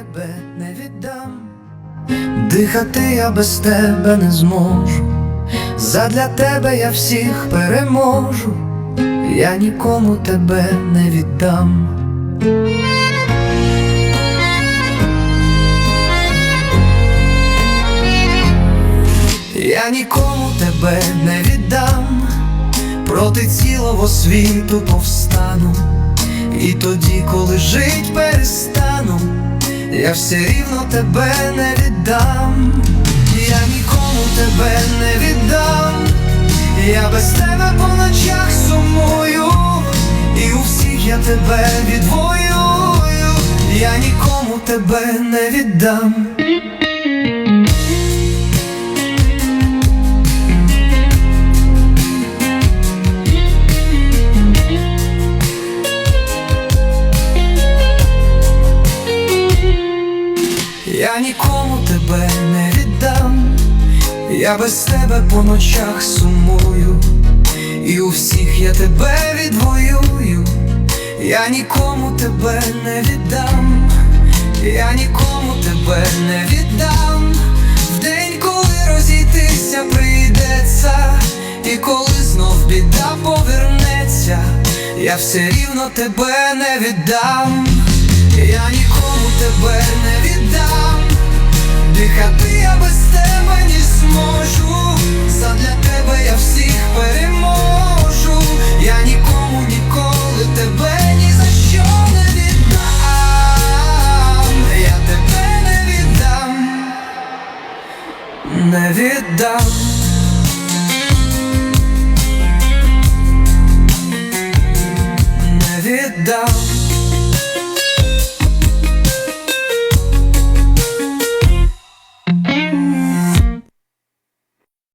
тебе не віддам. Дихати я без тебе не зможу. Задля тебе я всіх переможу, я нікому тебе не віддам. Я нікому тебе не віддам, проти цілого світу повстану. І тоді, коли жить перестану, я все рівно тебе не віддам. Я нікому тебе не віддам. Я без тебе по ночах сумую, і у всіх я тебе відвоюю. Я нікому тебе не віддам. Я нікому тебе не віддам, я без тебе по ночах сумую, і у всіх я тебе відвоюю, я нікому тебе не віддам, я нікому тебе не віддам, в день, коли розійтися прийдеться, і коли знов біда повернеться, я все рівно тебе не віддам. Я нікому не віддам. Не віддам.